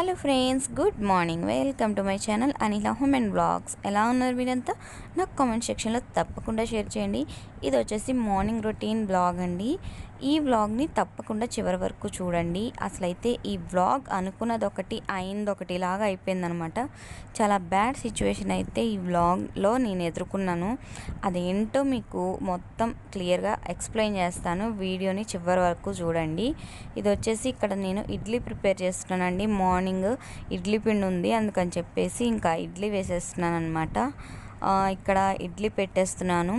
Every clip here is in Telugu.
Hello friends good morning. Welcome to my channel Anila home and blogs. ఎలా ఉన్నారు మీరంతా నాకు కామెంట్ సెక్షన్లో తప్పకుండా షేర్ చేయండి. ఇది వచ్చేసి మార్నింగ్ రొటీన్ బ్లాగ్ అండి. ఈ వ్లాగ్ని తప్పకుండా చివరి వరకు చూడండి. అసలైతే ఈ వ్లాగ్ అనుకున్నది ఒకటి అయింది ఒకటి లాగా అయిపోయిందనమాట. చాలా బ్యాడ్ సిచ్యువేషన్ అయితే ఈ వ్లాగ్లో నేను ఎదుర్కొన్నాను. అదేంటో మీకు మొత్తం క్లియర్గా ఎక్స్ప్లెయిన్ చేస్తాను. వీడియోని చివరి వరకు చూడండి. ఇది వచ్చేసి ఇక్కడ నేను ఇడ్లీ ప్రిపేర్ చేస్తున్నానండి. మార్నింగ్ ఇడ్లీ పిండి ఉంది. అందుకని చెప్పేసి ఇంకా ఇడ్లీ వేసేస్తున్నాను అనమాట ఇక్కడ ఇడ్లీ పెట్టేస్తున్నాను.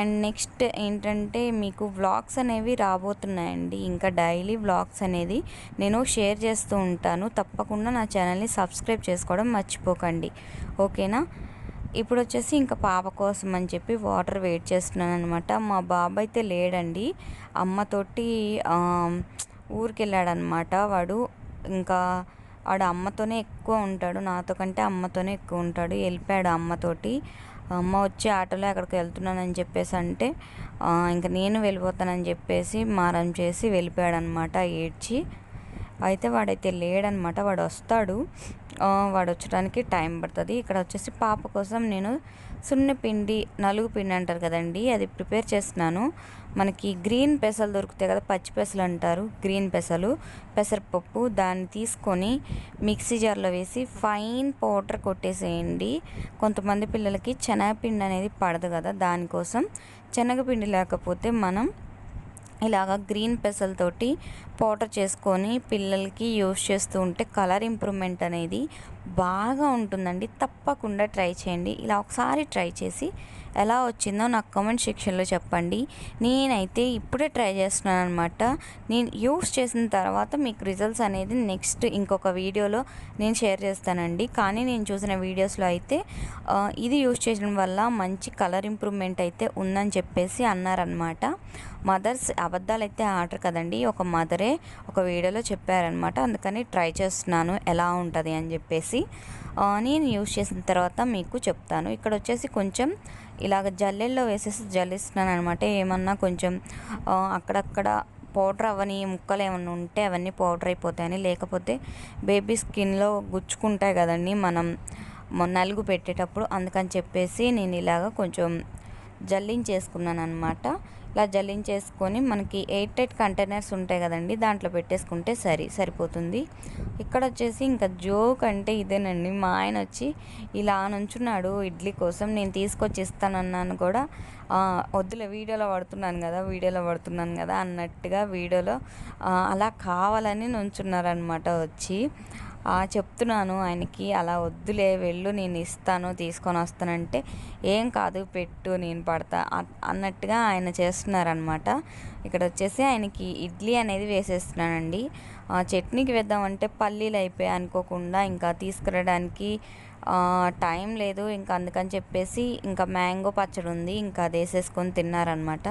అండ్ నెక్స్ట్ ఏంటంటే మీకు వ్లాగ్స్ అనేవి రాబోతున్నాయండి. ఇంకా డైలీ వ్లాగ్స్ అనేది నేను షేర్ చేస్తూ ఉంటాను. తప్పకుండా నా ఛానల్ని సబ్స్క్రైబ్ చేసుకోవడం మర్చిపోకండి. ఓకేనా? ఇప్పుడు వచ్చేసి ఇంకా పాప కోసం అని చెప్పి వాటర్ వెయిట్ చేస్తున్నాను అనమాట మా బాబు అయితే లేడండి. అమ్మతోటి ఊరికెళ్ళాడనమాట వాడు ఇంకా వాడు అమ్మతోనే ఎక్కువ ఉంటాడు. నాతో కంటే అమ్మతోనే ఎక్కువ ఉంటాడు. వెళ్ళిపోయాడు అమ్మతోటి అమ్మ వచ్చి ఆటోలో ఎక్కడికి వెళ్తున్నానని చెప్పేసి అంటే ఇంకా నేను వెళ్ళిపోతానని చెప్పేసి మారం చేసి వెళ్ళిపోయాడు అనమాట ఏడ్చి. అయితే వాడైతే లేడనమాట వాడు వస్తాడు వాడు వచ్చడానికి టైం పడుతుంది. ఇక్కడ వచ్చేసి పాప కోసం నేను సున్నపిండి నలుగు పిండి అంటారు కదండి అది ప్రిపేర్ చేస్తున్నాను. మనకి గ్రీన్ పెసలు దొరుకుతాయి కదా పచ్చి పెసలు అంటారు గ్రీన్ పెసలు పెసరపప్పు దాన్ని తీసుకొని మిక్సీ జార్లో వేసి ఫైన్ పౌడర్ కొట్టేసేయండి. కొంతమంది పిల్లలకి శనగపిండి అనేది పడదు కదా దానికోసం. శనగపిండి లేకపోతే మనం ఇలాగ గ్రీన్ పెసలతోటి పౌడర్ చేసుకొని పిల్లలకి యూస్ చేస్తూ ఉంటే కలర్ ఇంప్రూవ్మెంట్ అనేది బాగా ఉంటుందండి. తప్పకుండా ట్రై చేయండి. ఇలా ఒకసారి ట్రై చేసి ఎలా వచ్చిందో నాకు కామెంట్ సెక్షన్లో చెప్పండి. నేనైతే ఇప్పుడే ట్రై చేస్తున్నాను అనమాట నేను యూస్ చేసిన తర్వాత మీకు రిజల్ట్స్ అనేది నెక్స్ట్ ఇంకొక వీడియోలో నేను షేర్ చేస్తానండి. కానీ నేను చూసిన వీడియోస్లో అయితే ఇది యూస్ చేయడం వల్ల మంచి కలర్ ఇంప్రూవ్మెంట్ అయితే ఉందని చెప్పేసి అన్నారనమాట మదర్స్ అబద్ధాలు అయితే ఆర్డర్ కదండి. ఒక మదరే ఒక వీడియోలో చెప్పారనమాట అందుకని ట్రై చేస్తున్నాను ఎలా ఉంటుంది అని చెప్పేసి. వచ్చేసి నేను యూస్ చేసిన తర్వాత మీకు చెప్తాను. ఇక్కడ వచ్చేసి కొంచెం ఇలాగ జల్లెల్లో వేసేసి జల్లిస్తున్నాను అనమాట ఏమన్నా కొంచెం అక్కడక్కడ పౌడర్ అవని ముక్కలు ఏమన్నా ఉంటే అవన్నీ పౌడర్ అయిపోతాయని లేకపోతే బేబీ స్కిన్లో గుచ్చుకుంటాయి కదండి మనం నలుగు పెట్టేటప్పుడు. అందుకని చెప్పేసి నేను ఇలాగ కొంచెం జల్లించేసుకున్నాను అనమాట ఇలా జల్లించేసుకొని మనకి ఎయిట్ ఎయిట్ కంటైనర్స్ ఉంటాయి కదండి దాంట్లో పెట్టేసుకుంటే సరి సరిపోతుంది. ఇక్కడ వచ్చేసి ఇంకా జోక్ అంటే ఇదేనండి. మా ఆయన వచ్చి ఇలా నుంచున్నాడు ఇడ్లీ కోసం నేను తీసుకొచ్చి ఇస్తానన్నాను కూడా వద్దులే వీడియోలో పడుతున్నాను కదా వీడియోలో పడుతున్నాను కదా అన్నట్టుగా వీడియోలో అలా కావాలని నుంచున్నారనమాట వచ్చి. చెప్తున్నాను ఆయనకి అలా వద్దులే వెళ్ళు నేను ఇస్తాను తీసుకొని వస్తానంటే ఏం కాదు పెట్టు నేను పడతా అ- అన్నట్టుగా ఆయన చేస్తున్నారనమాట ఇక్కడ వచ్చేసి ఆయనకి ఇడ్లీ అనేది వేసేస్తున్నానండి. ఆ, చట్నీకి వేద్దామంటే పల్లీలు అయిపోయాయి అనుకోకుండా ఇంకా తీసుకురావడానికి టైం లేదు ఇంకా అందుకని చెప్పేసి ఇంకా మ్యాంగో పచ్చడి ఉంది ఇంకా అది వేసేసుకొని తిన్నారనమాట.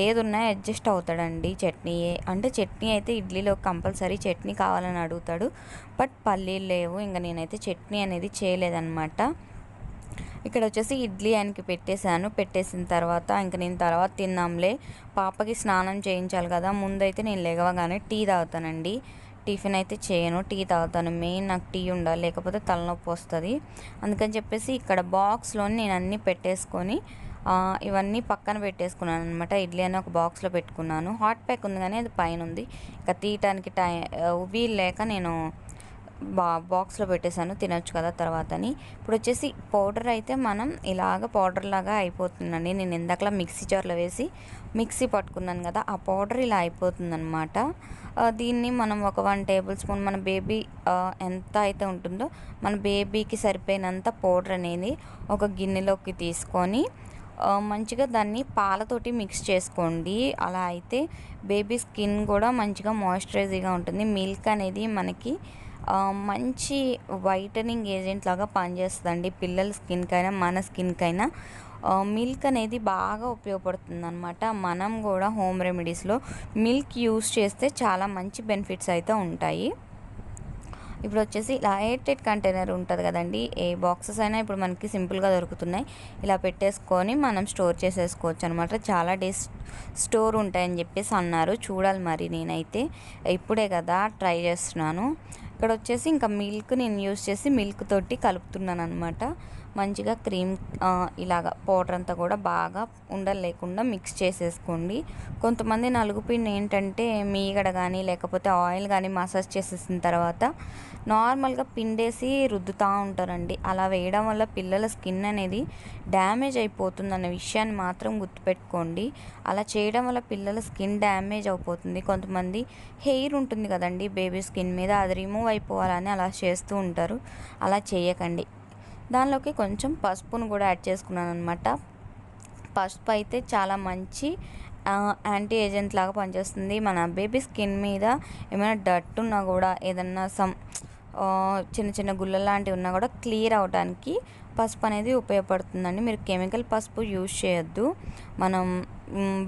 ఏది ఉన్నా అడ్జస్ట్ అవుతాడండి చట్నీ అంటే చట్నీ అయితే ఇడ్లీలో కంపల్సరీ చట్నీ కావాలని అడుగుతాడు బట్ పల్లీలు లేవు ఇంకా నేనైతే చట్నీ అనేది చేయలేదన్నమాట ఇక్కడ వచ్చేసి ఇడ్లీ ఆయనకి పెట్టేశాను పెట్టేసిన తర్వాత ఇంక నేను తర్వాత తిన్నాంలే. పాపకి స్నానం చేయించాలి కదా ముందైతే నేను లెగవగానే టీ తాగుతానండి. టిఫిన్ అయితే చేయను. టీ తాగుతాను. మెయిన్ నాకు టీ ఉండాలి లేకపోతే తలనొప్పి వస్తుంది. అందుకని చెప్పేసి ఇక్కడ బాక్స్లో నేను అన్నీ పెట్టేసుకొని ఇవన్నీ పక్కన పెట్టేసుకున్నాను అనమాట ఇడ్లీ అని ఒక బాక్స్లో పెట్టుకున్నాను. హాట్ ప్యాక్ ఉంది కానీ అది పైన ఉంది. ఇంకా తీయటానికి టై వీలు లేక నేను బా బాక్స్లో పెట్టేశాను. తినొచ్చు కదా తర్వాత అని ఇప్పుడు వచ్చేసి పౌడర్ అయితే మనం ఇలాగ పౌడర్ లాగా అయిపోతుందండి. నేను ఇందాకలా మిక్సీ జార్లో వేసి మిక్సీ పట్టుకున్నాను కదా ఆ పౌడర్ ఇలా అయిపోతుందన్నమాట. దీన్ని మనం ఒక వన్ టేబుల్ స్పూన్ మన బేబీ ఎంత అయితే ఉంటుందో మన బేబీకి సరిపోయినంత పౌడర్ అనేది ఒక గిన్నెలోకి తీసుకొని మంచిగా దాన్ని పాలతోటి మిక్స్ చేసుకోండి. అలా అయితే బేబీ స్కిన్ కూడా మంచిగా మాయిశ్చరైజ్గా ఉంటుంది. మిల్క్ అనేది మనకి మంచి వైటనింగ్ ఏజెంట్ లాగా పనిచేస్తుందండి. పిల్లల స్కిన్కైనా మన స్కిన్కైనా. మిల్క్ అనేది బాగా ఉపయోగపడుతుంది అనమాట మనం కూడా హోమ్ రెమెడీస్లో మిల్క్ యూస్ చేస్తే చాలా మంచి బెనిఫిట్స్ అయితే ఉంటాయి. ఇప్పుడు వచ్చేసి ఇలా కంటైనర్ ఉంటుంది కదండి. ఏ బాక్సెస్ అయినా ఇప్పుడు మనకి సింపుల్గా దొరుకుతున్నాయి. ఇలా పెట్టేసుకొని మనం స్టోర్ చేసేసుకోవచ్చు అనమాట చాలా డేస్ స్టోర్ ఉంటాయని చెప్పేసి అన్నారు. చూడాలి మరి నేనైతే. ఇప్పుడే కదా ట్రై చేస్తున్నాను. ఇక్కడ వచ్చేసి ఇంకా మిల్క్ నేను యూస్ చేసి మిల్క్ తోటి కలుపుతున్నాను అనమాట మంచిగా క్రీమ్ ఇలాగ పౌడర్ అంతా కూడా బాగా ఉండలు లేకుండా మిక్స్ చేసేసుకోండి. కొంతమంది నలుగు పిండి ఏంటంటే మీగడ కానీ లేకపోతే ఆయిల్ కానీ మసాజ్ చేసేసిన తర్వాత నార్మల్గా పిండేసి రుద్దుతూ ఉంటారండి. అలా వేయడం వల్ల పిల్లల స్కిన్ అనేది డ్యామేజ్ అయిపోతుంది అన్న విషయాన్ని మాత్రం గుర్తుపెట్టుకోండి. అలా చేయడం వల్ల పిల్లల స్కిన్ డ్యామేజ్ అయిపోతుంది. కొంతమంది హెయిర్ ఉంటుంది కదండి బేబీ స్కిన్ మీద అది రిమూవ్ అయిపోవాలని అలా చేస్తూ ఉంటారు. అలా చేయకండి. దానిలోకి కొంచెం పసుపును కూడా యాడ్ చేసుకున్నాను అనమాట పసుపు అయితే చాలా మంచి యాంటీ ఏజెంట్ లాగా పనిచేస్తుంది. మన బేబీ స్కిన్ మీద ఏమైనా డట్ ఉన్నా కూడా ఏదన్నా సమ్ చిన్న చిన్న గుళ్ళ లాంటివి ఉన్నా కూడా క్లియర్ అవడానికి పసుపు అనేది ఉపయోగపడుతుందండి. మీరు కెమికల్ పసుపు యూజ్ చేయొద్దు. మనం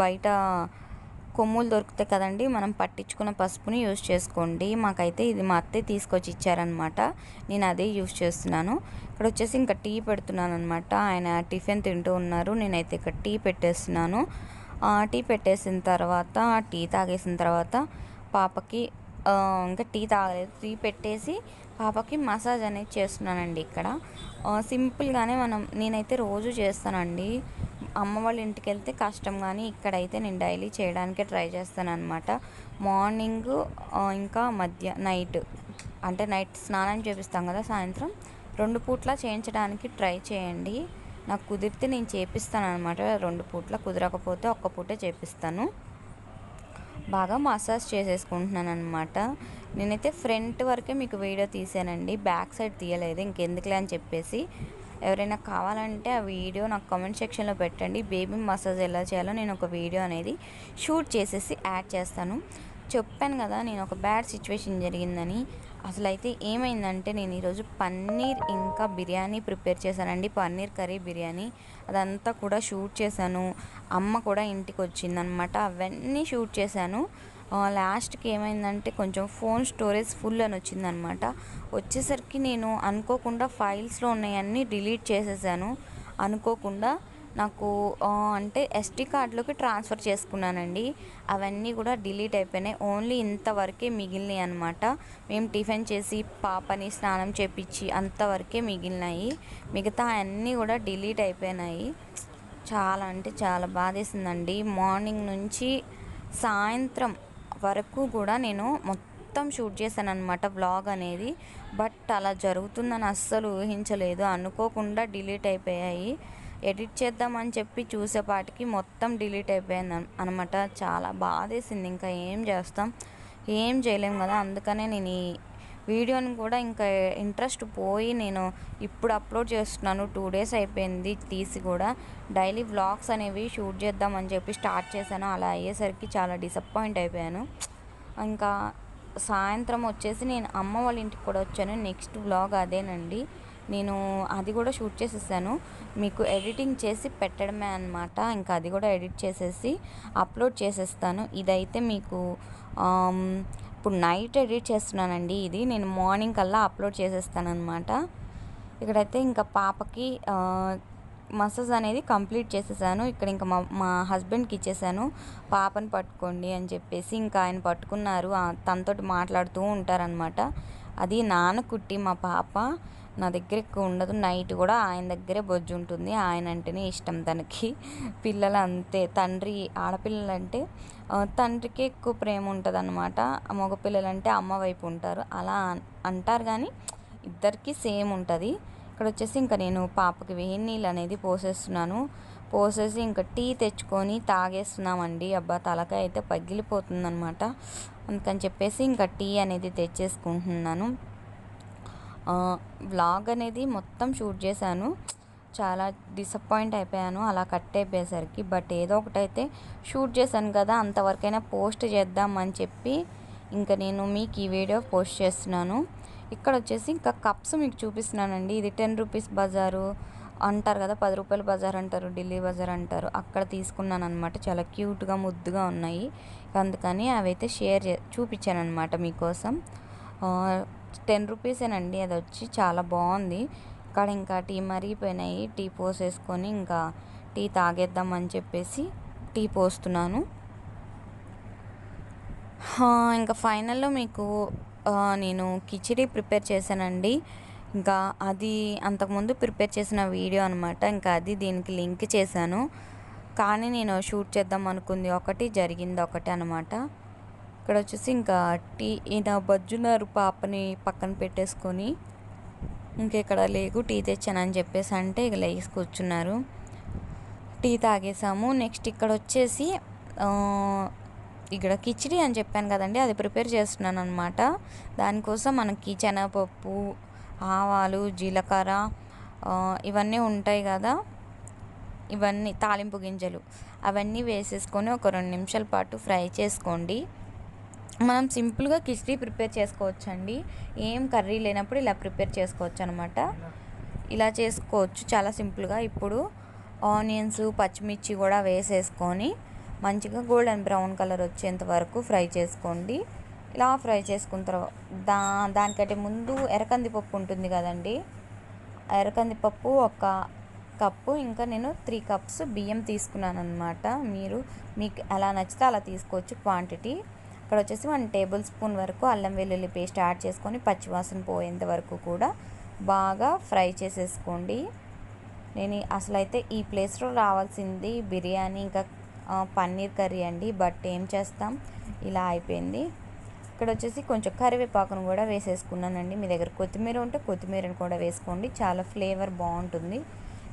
బయట కొమ్ములు దొరుకుతాయి కదండి మనం పట్టించుకున్న పసుపుని యూజ్ చేసుకోండి. మాకైతే ఇది మా అత్తే తీసుకొచ్చి ఇచ్చారనమాట నేను అదే యూజ్ చేస్తున్నాను. ఇక్కడ వచ్చేసి ఇంకా టీ పెడుతున్నాను అనమాట ఆయన టిఫిన్ తింటూ ఉన్నారు. నేనైతే ఇక్కడ టీ పెట్టేస్తున్నాను. టీ పెట్టేసిన తర్వాత టీ తాగేసిన తర్వాత పాపకి ఇంకా టీ తాగలేదు. టీ పెట్టేసి పాపకి మసాజ్ అనేది చేస్తున్నానండి ఇక్కడ. సింపుల్గానే మనం నేనైతే రోజు చేస్తానండి. అమ్మ వాళ్ళ ఇంటికి వెళ్తే కష్టం కానీ ఇక్కడైతే నేను డైలీ చేయడానికే ట్రై చేస్తాను అనమాట మార్నింగ్ ఇంకా మధ్య నైట్ అంటే నైట్ స్నానం చేపిస్తాం కదా సాయంత్రం రెండు పూట్ల చేయించడానికి ట్రై చేయండి. నాకు కుదిరితే నేను చేపిస్తాను అనమాట రెండు పూట్ల కుదరకపోతే ఒక్క పూటే చేపిస్తాను. బాగా మసాజ్ చేసేసుకుంటున్నాను అనమాట నేనైతే ఫ్రంట్ వరకే మీకు వీడియో తీసానండి. బ్యాక్ సైడ్ తీయలేదు. ఇంకెందుకులే అని చెప్పేసి. ఎవరైనా కావాలంటే ఆ వీడియో నాకు కామెంట్ సెక్షన్లో పెట్టండి. బేబీ మసాజ్ ఎలా చేయాలో నేను ఒక వీడియో అనేది షూట్ చేసేసి యాడ్ చేస్తాను. చెప్పాను కదా నేను ఒక బ్యాడ్ సిచ్యువేషన్ జరిగిందని. అసలు అయితే ఏమైందంటే నేను ఈరోజు పన్నీర్ ఇంకా బిర్యానీ ప్రిపేర్ చేశానండి. పన్నీర్ కర్రీ బిర్యానీ అదంతా కూడా షూట్ చేశాను. అమ్మ కూడా ఇంటికి వచ్చిందనమాట అవన్నీ షూట్ చేశాను. లాస్ట్కి ఏమైందంటే కొంచెం ఫోన్ స్టోరేజ్ ఫుల్ అని వచ్చిందనమాట వచ్చేసరికి నేను అనుకోకుండా ఫైల్స్లో ఉన్నాయన్నీ డిలీట్ చేసేసాను. అనుకోకుండా నాకు అంటే ఎస్టీ కార్డులోకి ట్రాన్స్ఫర్ చేసుకున్నానండి. అవన్నీ కూడా డిలీట్ అయిపోయినాయి. ఓన్లీ ఇంతవరకే మిగిలినాయి అనమాట మేము టిఫిన్ చేసి పాపని స్నానం చేపించి అంతవరకే మిగిలినాయి. మిగతా అన్నీ కూడా డిలీట్ అయిపోయినాయి. చాలా అంటే చాలా బాధేసిందండి. మార్నింగ్ నుంచి సాయంత్రం వరకు కూడా నేను మొత్తం షూట్ చేశాను అనమాట వ్లాగ్ అనేది. బట్ అలా జరుగుతుందని అస్సలు ఊహించలేదు. అనుకోకుండా డిలీట్ అయిపోయాయి. ఎడిట్ చేద్దామని చెప్పి చూసేపాటికి మొత్తం డిలీట్ అయిపోయింది అనమాట చాలా బాధేసింది. ఇంకా ఏం చేస్తాం? ఏం చేయలేం కదా. అందుకనే నేను ఈ వీడియోని కూడా ఇంకా ఇంట్రెస్ట్ పోయి నేను ఇప్పుడు అప్లోడ్ చేస్తున్నాను. టూ డేస్ అయిపోయింది తీసి కూడా. డైలీ వ్లాగ్స్ అనేవి షూట్ చేద్దామని చెప్పి స్టార్ట్ చేశాను. అలా అయ్యేసరికి చాలా డిసప్పాయింట్ అయిపోయాను. ఇంకా సాయంత్రం వచ్చేసి నేను అమ్మ వాళ్ళ ఇంటికి కూడా వచ్చాను. నెక్స్ట్ వ్లాగ్ అదేనండి. నేను అది కూడా షూట్ చేసేసాను. మీకు ఎడిటింగ్ చేసి పెట్టడమే అనమాట ఇంకా అది కూడా ఎడిట్ చేసేసి అప్లోడ్ చేసేస్తాను. ఇదైతే మీకు ఇప్పుడు నైట్ ఎడిట్ చేస్తున్నానండి ఇది. నేను మార్నింగ్ కల్లా అప్లోడ్ చేసేస్తాను అనమాట ఇక్కడైతే ఇంకా పాపకి మసాజ్ అనేది కంప్లీట్ చేసేసాను. ఇక్కడ ఇంకా మా మా హస్బెండ్కి ఇచ్చేసాను. పాపని పట్టుకోండి అని చెప్పేసి ఇంకా ఆయన పట్టుకున్నారు. తనతోటి మాట్లాడుతూ ఉంటారనమాట అది నాన్న కుట్టి మా పాప. నా దగ్గర ఎక్కువ ఉండదు. నైట్ కూడా ఆయన దగ్గరే బొజ్జు ఉంటుంది. ఆయన అంటేనే ఇష్టం తనకి. పిల్లలు అంతే. తండ్రి ఆడపిల్లలంటే తండ్రికి ఎక్కువ ప్రేమ ఉంటుంది అనమాట మగపిల్లలంటే అమ్మ వైపు ఉంటారు. అలా అంటారు కానీ ఇద్దరికీ సేమ్ ఉంటుంది. ఇక్కడ వచ్చేసి ఇంకా నేను పాపకి వేడి నీళ్ళు అనేది పోసేస్తున్నాను. పోసేసి ఇంకా టీ తెచ్చుకొని తాగేస్తున్నామండి. అబ్బా తలకాయ అయితే పగిలిపోతుందనమాట అందుకని చెప్పేసి ఇంకా టీ అనేది తెచ్చేసుకుంటున్నాను. వ్లాగ్ అనేది మొత్తం షూట్ చేశాను. చాలా డిసప్పాయింట్ అయిపోయాను. అలా కట్ అయిపోయేసరికి. బట్ ఏదో ఒకటైతే షూట్ చేశాను కదా అంతవరకైనా పోస్ట్ చేద్దామని చెప్పి ఇంకా నేను మీకు ఈ వీడియో పోస్ట్ చేస్తున్నాను. ఇక్కడ వచ్చేసి ఇంకా కప్స్ మీకు చూపిస్తున్నానండి. ఇది టెన్ రూపీస్ బజారు అంటారు కదా పది రూపాయల బజార్ అంటారు ఢిల్లీ బజార్ అంటారు. అక్కడ తీసుకున్నాను అనమాట చాలా క్యూట్గా ముద్దుగా ఉన్నాయి. అందుకని అవైతే షేర్ చే చూపించాను అనమాట మీకోసం టెన్ రూపీసేనండి అది వచ్చి చాలా బాగుంది ఇక్కడ ఇంకా టీ మరిగిపోయినాయి టీ పోసేసుకొని ఇంకా టీ తాగేద్దామని చెప్పేసి టీ పోస్తున్నాను. ఇంకా ఫైనల్లో మీకు నేను కిచిడి ప్రిపేర్ చేశానండి. ఇంకా అది అంతకుముందు ప్రిపేర్ చేసిన వీడియో అనమాట ఇంకా అది దీనికి లింక్ చేశాను. కానీ నేను షూట్ చేద్దాం అనుకుంది. ఒకటి జరిగింది ఒకటి అనమాట ఇక్కడ వచ్చేసి ఇంకా టీ ఈయన బజ్జునారు పాపని పక్కన పెట్టేసుకొని. ఇంకెక్కడ లేకు టీ తెచ్చానని చెప్పేసి అంటే ఇక లేచి కూర్చున్నారు. టీ తాగేసాము. నెక్స్ట్ ఇక్కడ వచ్చేసి ఇక్కడ కిచిడి అని చెప్పాను కదండి అది ప్రిపేర్ చేస్తున్నాను అనమాట దానికోసం మనకి శనగపప్పు ఆవాలు జీలకర్ర ఇవన్నీ ఉంటాయి కదా. ఇవన్నీ తాలింపు గింజలు. అవన్నీ వేసేసుకొని ఒక రెండు నిమిషాల పాటు ఫ్రై చేసుకోండి. మనం సింపుల్గా కిచిడి ప్రిపేర్ చేసుకోవచ్చండి. ఏం కర్రీ లేనప్పుడు ఇలా ప్రిపేర్ చేసుకోవచ్చు అనమాట ఇలా చేసుకోవచ్చు చాలా సింపుల్గా. ఇప్పుడు ఆనియన్స్ పచ్చిమిర్చి కూడా వేసేసుకొని మంచిగా గోల్డెన్ బ్రౌన్ కలర్ వచ్చేంత వరకు ఫ్రై చేసుకోండి. ఇలా ఫ్రై చేసుకున్న తర్వాత దా దానికంటే ముందు ఎర్రకందిపప్పు ఉంటుంది కదండి. ఎరకందిపప్పు ఎర్రకందిపప్పు ఒక కప్పు ఇంకా నేను త్రీ కప్స్ బియ్యం తీసుకున్నాను అనమాట మీరు మీకు ఎలా నచ్చితే అలా తీసుకోవచ్చు క్వాంటిటీ. ఇక్కడ వచ్చేసి వన్ టేబుల్ స్పూన్ వరకు అల్లం వెల్లుల్లి పేస్ట్ యాడ్ చేసుకొని పచ్చివాసన పోయేంత వరకు కూడా బాగా ఫ్రై చేసేసుకోండి. నేను అసలు అయితే ఈ ప్లేస్లో రావాల్సింది బిర్యానీ ఇంకా పన్నీర్ కర్రీ అండి. బట్ ఏం చేస్తాం? ఇలా అయిపోయింది. ఇక్కడ వచ్చేసి కొంచెం కరివేపాకును కూడా వేసేసుకున్నానండి. మీ దగ్గర కొత్తిమీర ఉంటే కొత్తిమీరను కూడా వేసుకోండి. చాలా ఫ్లేవర్ బాగుంటుంది.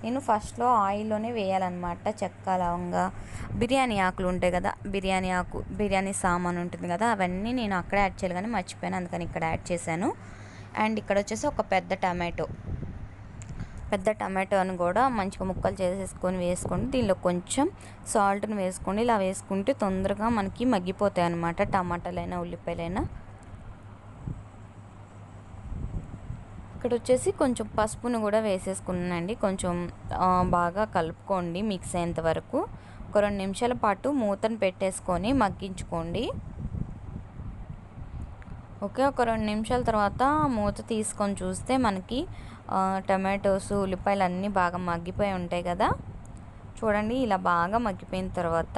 నేను ఫస్ట్లో ఆయిల్లోనే వేయాలన్నమాట చెక్క లవంగా బిర్యానీ ఆకులు ఉంటాయి కదా బిర్యానీ ఆకు బిర్యానీ సామాన్ ఉంటుంది కదా అవన్నీ నేను అక్కడే యాడ్ చేయాలి కానీ మర్చిపోయాను అందుకని ఇక్కడ యాడ్ చేశాను. అండ్ ఇక్కడ వచ్చేసి ఒక పెద్ద టమాటో. పెద్ద టమాటోని కూడా మంచిగా ముక్కలు చేసేసుకొని వేసుకోండి. దీనిలో కొంచెం సాల్ట్ని వేసుకోండి. ఇలా వేసుకుంటే తొందరగా మనకి మగ్గిపోతాయి అన్నమాట టమాటాలైనా ఉల్లిపాయలైనా. ఇక్కడ వచ్చేసి కొంచెం పసుపును కూడా వేసేసుకున్నానండి. కొంచెం బాగా కలుపుకోండి మిక్స్ అయ్యేంత వరకు. ఒక రెండు నిమిషాల పాటు మూతను పెట్టేసుకొని మగ్గించుకోండి. ఓకే ఒక రెండు నిమిషాల తర్వాత మూత తీసుకొని చూస్తే మనకి టమాటోస్ ఉల్లిపాయలు అన్నీ బాగా మగ్గిపోయి ఉంటాయి కదా. చూడండి ఇలా బాగా మగ్గిపోయిన తర్వాత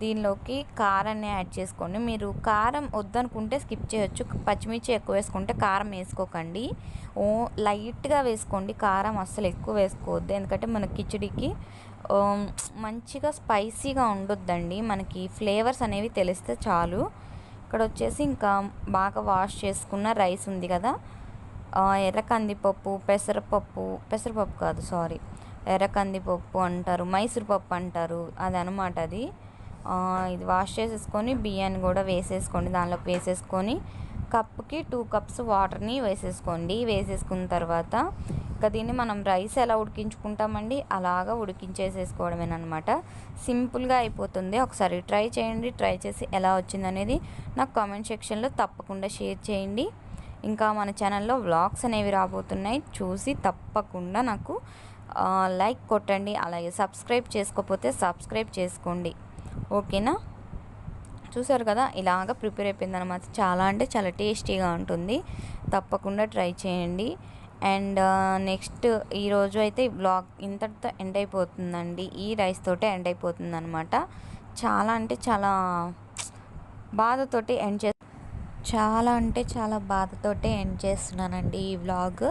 దీనిలోకి కారాన్ని యాడ్ చేసుకోండి. మీరు కారం వద్దనుకుంటే స్కిప్ చేయొచ్చు. పచ్చిమిర్చి ఎక్కువ వేసుకుంటే కారం వేసుకోకండి. ఓ లైట్గా వేసుకోండి. కారం అస్సలు ఎక్కువ వేసుకోవద్దు. ఎందుకంటే మన కిచడికి మంచిగా స్పైసీగా ఉండొద్దండి. మనకి ఫ్లేవర్స్ అనేవి తెలిస్తే చాలు. ఇక్కడ వచ్చేసి ఇంకా బాగా వాష్ చేసుకున్న రైస్ ఉంది కదా. ఎర్ర కందిపప్పు పెసరపప్పు పెసరపప్పు కాదు సారీ. ఎర్ర కందిపప్పు అంటారు మైసూర్ పప్పు అంటారు. అది అనమాట అది. ఇది వాష్ చేసేసుకొని బియ్యాన్ని కూడా వేసేసుకోండి. దానిలోకి వేసేసుకొని కప్కి టూ కప్స్ వాటర్ని వేసేసుకోండి. వేసేసుకున్న తర్వాత ఇంకా దీన్ని మనం రైస్ ఎలా ఉడికించుకుంటామండి? అలాగా ఉడికించేసేసుకోవడమేనమాట సింపుల్గా అయిపోతుంది. ఒకసారి ట్రై చేయండి. ట్రై చేసి ఎలా వచ్చిందనేది నాకు కామెంట్ సెక్షన్లో తప్పకుండా షేర్ చేయండి. ఇంకా మన ఛానల్లో వ్లాగ్స్ అనేవి రాబోతున్నాయి. చూసి తప్పకుండా నాకు లైక్ కొట్టండి. అలాగే సబ్స్క్రైబ్ చేసుకోకపోతే సబ్స్క్రైబ్ చేసుకోండి. ఓకేనా? చూసారు కదా ఇలాగ ప్రిపేర్ అయిపోయింది అనమాట చాలా అంటే చాలా టేస్టీగా ఉంటుంది. తప్పకుండా ట్రై చేయండి. అండ్ నెక్స్ట్ ఈరోజు అయితే ఈ బ్లాగ్ ఇంతటితో ఎండ్ అయిపోతుందండి. ఈ రైస్ తోటే ఎండ్ అయిపోతుంది అనమాట చాలా అంటే చాలా బాధతోటి ఎండ్ చే చాలా అంటే చాలా బాధతోటే ఎండ్ చేస్తున్నానండి ఈ వ్లాగ్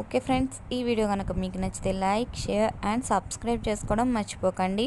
ఓకే ఫ్రెండ్స్ ఈ వీడియో కనుక మీకు నచ్చితే లైక్ షేర్ అండ్ సబ్స్క్రైబ్ చేసుకోవడం మర్చిపోకండి.